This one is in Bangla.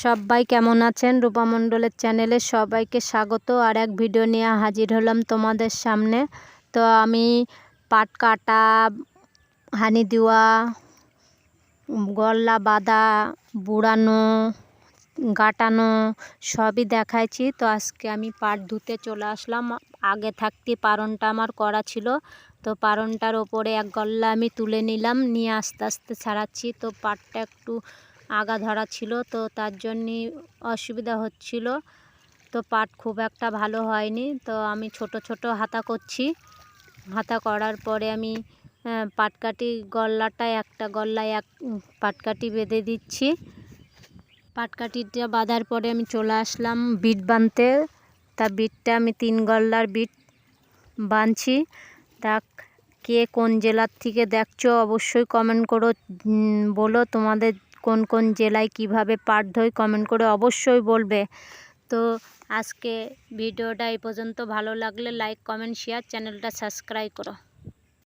সবাই কেমন আছেন? রূপা মণ্ডলের চ্যানেলে সবাইকে স্বাগত। আর এক ভিডিও নিয়ে হাজির হলাম তোমাদের সামনে। তো আমি পাট কাটা, হানি দেওয়া গল্লা বাঁধা, বুড়ানো, গাটানো সবই দেখাইছি। তো আজকে আমি পাট ধুতে চলে আসলাম। আগে থাকতে পারনটা আমার করা ছিল। তো পারনটার ওপরে এক গল্লা আমি তুলে নিলাম। নিয়ে আস্তে আস্তে ছাড়াচ্ছি। তো পাটটা একটু আগা ধরা ছিল, তো তার জন্যে অসুবিধা হচ্ছিল। তো পাট খুব একটা ভালো হয়নি, তো আমি ছোট ছোট হাতা করছি। হাতা করার পরে আমি পাটকাঠি গল্লাটা, একটা গল্লায় এক পাটকাঠি বেঁধে দিচ্ছি। পাটকাঠিটা বাঁধার পরে আমি চলে আসলাম বিট বাঁধতে তা বিটটা আমি তিন গল্লার বিট বাঁধছি তা কে কোন জেলার থেকে দেখছ অবশ্যই কমেন্ট করো বলো তোমাদের কোন কোন জেলায় কীভাবে পাঠ ধোয় কমেন্ট করে অবশ্যই বলবে। তো আজকে ভিডিওটা এই পর্যন্ত। ভালো লাগলে লাইক কমেন্ট শেয়ার চ্যানেলটা সাবস্ক্রাইব করো।